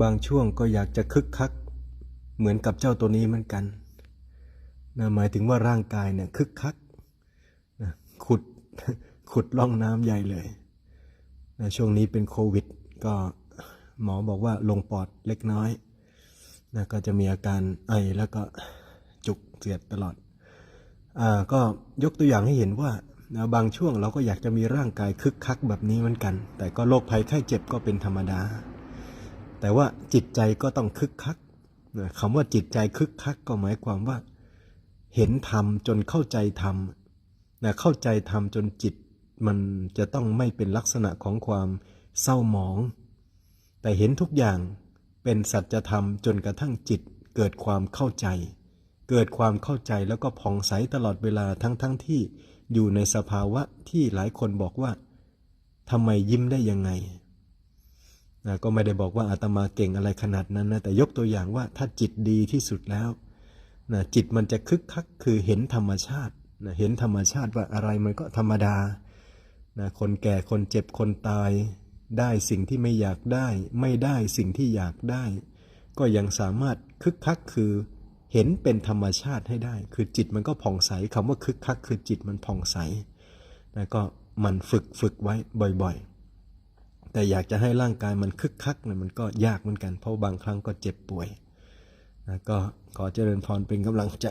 บางช่วงก็อยากจะคึกคัก เหมือนกับเจ้าตัวนี้เหมือนกันนะหมายถึงว่าร่างกายเนี่ยคึกคักนะขุดขุดล่องน้ำใหญ่เลยนะช่วงนี้เป็นโควิด ก็หมอบอกว่าลงปอดเล็กน้อยนะก็จะมีอาการไอแล้วก็จุกเสียดตลอดอ่าก็ยกตัวอย่างให้เห็นว่านะบางช่วงเราก็อยากจะมีร่างกายคึกคักแบบนี้เหมือนกัน แต่ก็โรคภัยไข้เจ็บก็เป็นธรรมดา แต่ว่าจิตใจก็ต้องคึกคักนะคำว่าจิตใจคึกคักก็หมายความว่า เห็นธรรมจนเข้าใจธรรมนะเข้าใจธรรมจนจิต มันจะต้องไม่เป็นลักษณะของความเศร้าหมอง แต่เห็นทุกอย่างเป็นสัจธรรมจนกระทั่งจิตเกิดความเข้าใจ เกิดความเข้าใจแล้วก็ผ่องใสตลอดเวลาทั้งๆทที่อยู่ในสภาวะที่หลายคนบอกว่าทำไมยิ้มได้ยังไง นะก็ไม่ได้บอกว่าอาตมาเก่งอะไรขนาดนั้นนะแต่ยกตัวอย่างว่าถ้าจิตดีที่สุดแล้วนะจิตมันจะคึกคักคือเห็นธรรมชาตินะเห็นธรรมชาติว่าอะไรมันก็ธรรมดานะคนแก่คนเจ็บคนตาย ได้สิ่งที่ไม่อยากได้ ไม่ได้สิ่งที่อยากได้ ก็ยังสามารถคึกคักคือเห็นเป็นธรรมชาติให้ได้ คือจิตมันก็ผ่องใสคำว่าคึกคักคือจิตมันผ่องใสแล้วก็มันฝึกฝึกไว้บ่อยๆ แต่อยากจะให้ร่างกายมันคึกคักเนี่ยมันก็ยากเหมือนกัน เพราะบางครั้งก็เจ็บป่วยนะก็ขอเจริญพรเป็นกำลังใจ